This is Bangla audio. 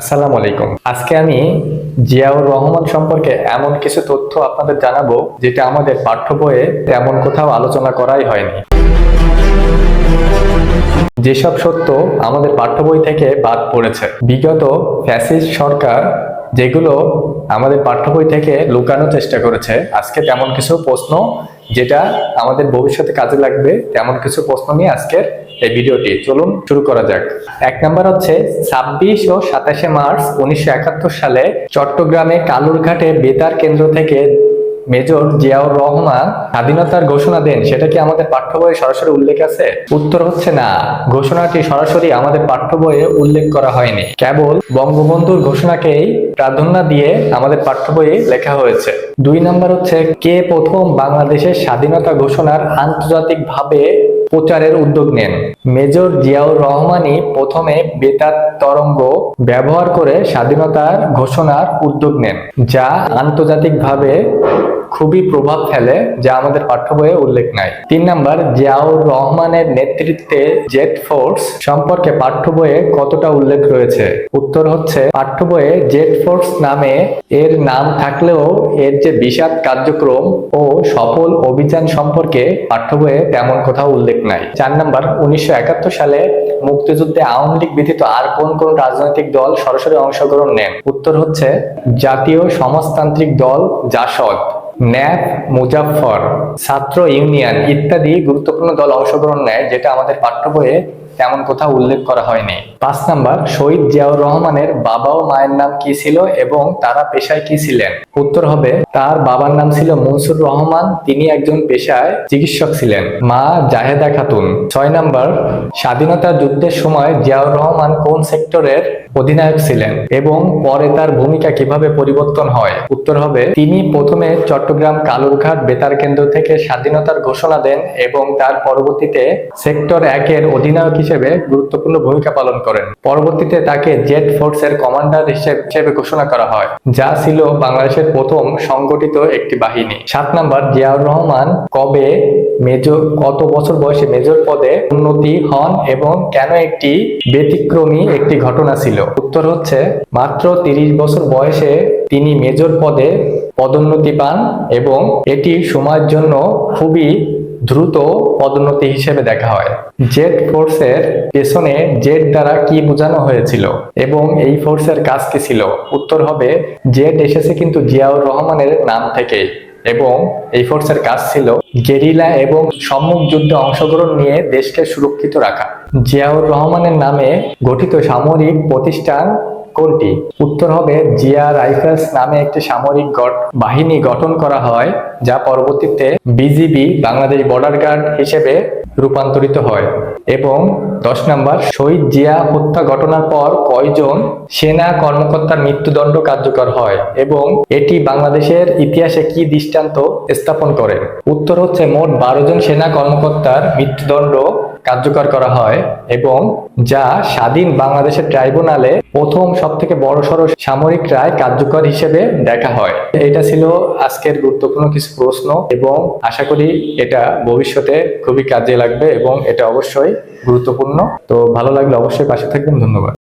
আসসালামু আলাইকুম। আজকে আমি জিয়াউর রহমান সম্পর্কে এমন কিছু তথ্য আপনাদের জানাব, যেটা আমাদের পাঠ্য বইয়ে তেমন কোথাও আলোচনা করাই হয়নি। যেসব সত্য আমাদের পাঠ্য বই থেকে বাদ পড়েছে। বিগত ফ্যাসিস্ট সরকার যেগুলো আমাদের পাঠ্য বই থেকে লুকানোর চেষ্টা করেছে, আজকে তেমন কিছু প্রশ্ন, যেটা আমাদের ভবিষ্যতে কাজে লাগবে, তেমন কিছু প্রশ্ন নিয়ে আজকের এই ভিডিওটি চলুন শুরু করা যাক। এক নাম্বার হচ্ছে ছাব্বিশ ও সাতাশে মার্চ উনিশশো একাত্তর সালে চট্টগ্রামে কালুরঘাটে বেতার কেন্দ্র থেকে মেজর জিয়াউর রহমান স্বাধীনতার ঘোষণা দেন। সেটা কি আমাদের পাঠ্য বইয়ে সরাসরি উল্লেখ আছে? উত্তর হচ্ছে না। ঘোষণাটি সরাসরি আমাদের পাঠ্য বইয়ে উল্লেখ করা হয়নি। কেবল বঙ্গবন্ধুর ঘোষণাকেই প্রাধান্য দিয়ে আমাদের পাঠ্য বইয়ে লেখা হয়েছে। দুই নাম্বার হচ্ছে কে প্রথম বাংলাদেশের স্বাধীনতা ঘোষণার আন্তর্জাতিকভাবে প্রচারের উদ্যোগ নেন। মেজর জিয়াউর রহমানই প্রথমে বেতার তরঙ্গ ব্যবহার করে স্বাধীনতার ঘোষণার উদ্যোগ নেন, যা আন্তর্জাতিকভাবে খুবই প্রভাব ফেলে যা আমাদের পাঠ্য বইয়ে উল্লেখ নাই। তিন নাম্বার, জিয়াউর রহমানের নেতৃত্বে জেট ফোর্স সম্পর্কে পাঠ্য বইয়ে কতটা উল্লেখ রয়েছে? উত্তর হচ্ছে, পাঠ্য বইয়ে জেট ফোর্স নামে এর নাম থাকলেও এর যে বিশাল কার্যক্রম ও সফল অভিযান সম্পর্কে পাঠ্য বইয়ে তেমন কোথাও উল্লেখ নাই। চার নাম্বার, উনিশশো একাত্তর সালে মুক্তিযুদ্ধে আওয়ামী লীগ ব্যতীত আর কোন কোন রাজনৈতিক দল সরাসরি অংশগ্রহণ নেন? উত্তর হচ্ছে, জাতীয় সমাজতান্ত্রিক দল জাসদ। ন্যাপ মুজাফর ছাত্র ইউনিয়ন ইত্যাদি গুরুত্বপূর্ণ দল অংশগ্রহণ নেয় যেটা আমাদের পাঠ্য বইয়ে তেমন কোথাও উল্লেখ করা হয়নি। পাঁচ নাম্বার, শহীদ জিয়াউর রহমানের বাবা ও মায়ের নাম কি ছিল এবং তারা পেশায় কি ছিলেন? উত্তর হবে, তার বাবার নাম ছিল মনসুর রহমান, তিনি একজন পেশায় চিকিৎসক ছিলেন। মা জাহেদা খাতুন। ছয় নাম্বার, স্বাধীনতা যুদ্ধের সময় জিয়াউর রহমান কোন সেক্টরের অধিনায়ক ছিলেন এবং পরে তার ভূমিকা কীভাবে পরিবর্তন হয়? উত্তর হবে, তিনি প্রথমে চট্টগ্রাম কালুরঘাট বেতার কেন্দ্র থেকে স্বাধীনতার ঘোষণা দেন এবং তার পরবর্তীতে সেক্টর একের অধিনায়ক হিসেবে গুরুত্বপূর্ণ ভূমিকা পালন করেন। পরবর্তীতে তাকে জেট ফোর্সের কমান্ডার হিসেবে ঘোষণা করা হয়, যা ছিল বাংলাদেশের প্রথম সংগঠিত একটি বাহিনী। সাত নাম্বার, জিয়াউর রহমান কবে মেজর কত বছর বয়সে মেজর পদে উন্নতি হন এবং কেন একটি ব্যতিক্রমী একটি ঘটনা ছিল? উত্তর হচ্ছে, মাত্র তিরিশ বছর বয়সে তিনি মেজর পদে পদোন্নতি পান এবং এটি সময়ের জন্য খুবই দ্রুত পদোন্নতি হিসেবে দেখা হয়। জেট ফোর্সের পেছনে জেট দ্বারা কি বোঝানো হয়েছিল এবং এই ফোর্সের কাজ কি ছিল? উত্তর হবে জেট এসেছে কিন্তু জিয়াউর রহমানের নাম থেকেই এবং এই ফোর্সের কাজ ছিল গেরিলা এবং সম্মুখ যুদ্ধে অংশগ্রহণ নিয়ে দেশকে সুরক্ষিত রাখা। জিয়াউর রহমানের নামে গঠিত সামরিক প্রতিষ্ঠান কোনটি? উত্তর হবে জিয়া রাইফেলস নামে একটি সামরিক বাহিনী গঠন করা হয়, যা পরবর্তীতে বিজিবি বাংলাদেশ বর্ডার গার্ড হিসেবে রূপান্তরিত হয় এবং দশ নম্বর, শহীদ জিয়া হত্যা ঘটনার পর কয়জন সেনা কর্মকর্তার মৃত্যুদণ্ড কার্যকর হয় এবং এটি বাংলাদেশের ইতিহাসে কি দৃষ্টান্ত স্থাপন করে? উত্তর হচ্ছে মোট বারো জন সেনা কর্মকর্তার মৃত্যুদণ্ড কার্যকর করা হয় এবং যা স্বাধীন বাংলাদেশের ট্রাইব্যুনালে প্রথম সব থেকে বড় সড় সামরিক রায় কার্যকর হিসেবে দেখা হয়। এটা ছিল আজকের গুরুত্বপূর্ণ কিছু প্রশ্ন এবং আশা করি এটা ভবিষ্যতে খুবই কাজে লাগবে এবং এটা অবশ্যই গুরুত্বপূর্ণ। তো ভালো লাগলে অবশ্যই পাশে থাকবেন। ধন্যবাদ।